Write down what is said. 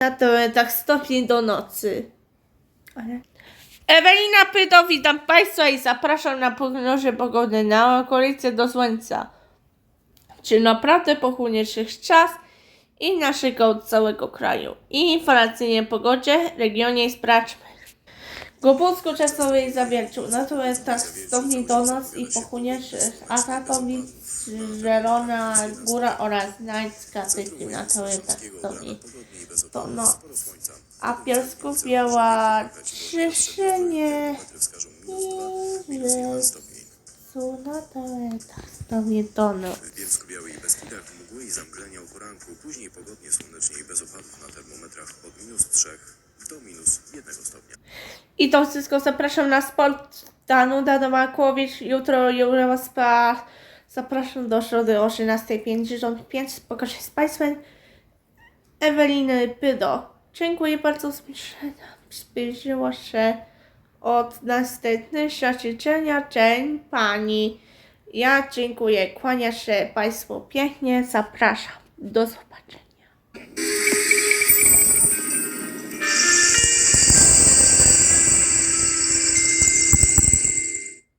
Na terenach stopni do nocy. Ale... Ewelina Pydo, witam Państwa i zapraszam na prognozie pogody na okolice do słońca. Czy naprawdę pochłonięszych czas i naszego całego kraju. I informacyjnie pogodzie, regionie i sprawdźmy. Głobocko czasowej zawiercił na turystach stopni do noc i pochłonięszych Akatowic, Żerona, Góra oraz Gdańska tyki na turystach stopni do noc. A Pielsków biała czyszczenie i Jezu na turystach stopni do. W Bielsko-Białej Beskidach mgły i zamglenia o poranku, później pogodnie, słonecznie i bez opadów na termometrach od minus 3 do minus 1 stopnia. I to wszystko zapraszam na sport Danuda Nowakowic. Jutro Jurowa Spa. Zapraszam do środy o 13.55. Spotkam się z Państwem. Eweliny Pydo. Dziękuję bardzo za zbliżyło się od następnego życzenia. Dzień Pani. Ja dziękuję. Kłania się Państwu pięknie. Zapraszam. Do zobaczenia.